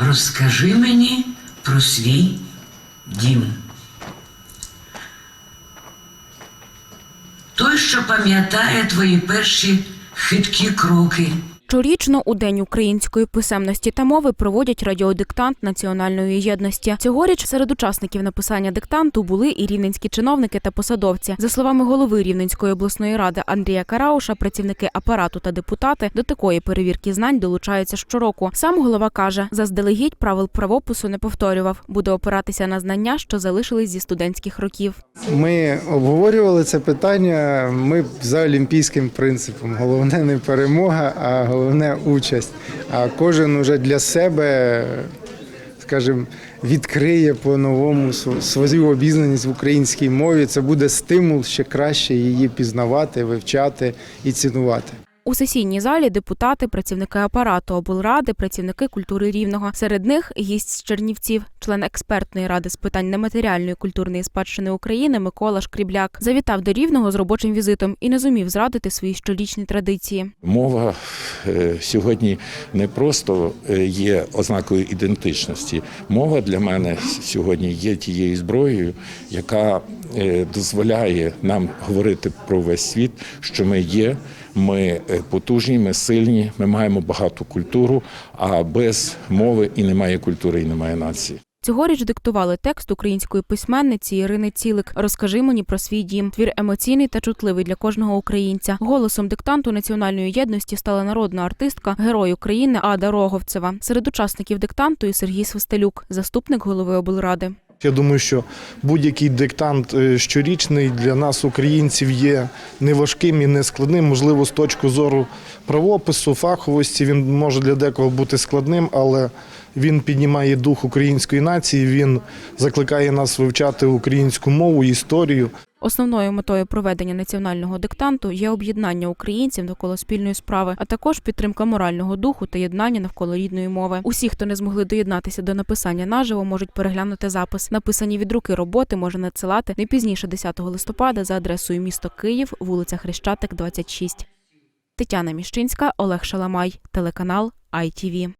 Розкажи мені про свій дім. Той, що пам'ятає твої перші хиткі кроки. Щорічно у День української писемності та мови проводять радіодиктант національної єдності. Цьогоріч серед учасників написання диктанту були і рівненські чиновники та посадовці. За словами голови Рівненської обласної ради Андрія Карауша, працівники апарату та депутати до такої перевірки знань долучаються щороку. Сам голова каже, заздалегідь правил правопису не повторював, буде опиратися на знання, що залишились зі студентських років. Ми обговорювали це питання. Ми за олімпійським принципом. Головне не перемога, а головне участь. А кожен уже для себе, скажімо, відкриє по-новому свою обізнаність в українській мові. Це буде стимул ще краще її пізнавати, вивчати і цінувати. У сесійній залі депутати, працівники апарату облради, працівники культури рівного. Серед них гість з Чернівців, член експертної ради з питань нематеріальної культурної спадщини України Микола Шкрібляк. Завітав до рівного з робочим візитом і не зумів зрадити свої щорічні традиції. Мова е, сьогодні не просто е, є ознакою ідентичності. Мова для мене сьогодні є тією зброєю, яка е, дозволяє нам говорити про весь світ, що ми є. Ми потужні, ми сильні, ми маємо багату культуру. А без мови і немає культури, і немає нації. Цьогоріч диктували текст української письменниці Ірини Цілик. Розкажи мені про свій дім. Твір емоційний та чутливий для кожного українця. Голосом диктанту національної єдності стала народна артистка, герой України Ада Роговцева. Серед учасників диктанту і Сергій Свистелюк, заступник голови облради. Я думаю, що будь-який диктант е, щорічний для нас, українців, є неважким і нескладним. Можливо, з точки зору правопису, фаховості він може для декого бути складним, але він піднімає дух української нації. Він закликає нас вивчати українську мову, історію. Основною метою проведення національного диктанту є об'єднання українців навколо спільної справи, а також підтримка морального духу та єднання навколо рідної мови. Усі, хто не змогли доєднатися до написання наживо, можуть переглянути запис. Написані від руки роботи можна надсилати не пізніше 10 листопада за адресою місто Київ, вулиця Хрещатик, 26. Тетяна Міщинська, Олег Шаламай, телеканал ITV.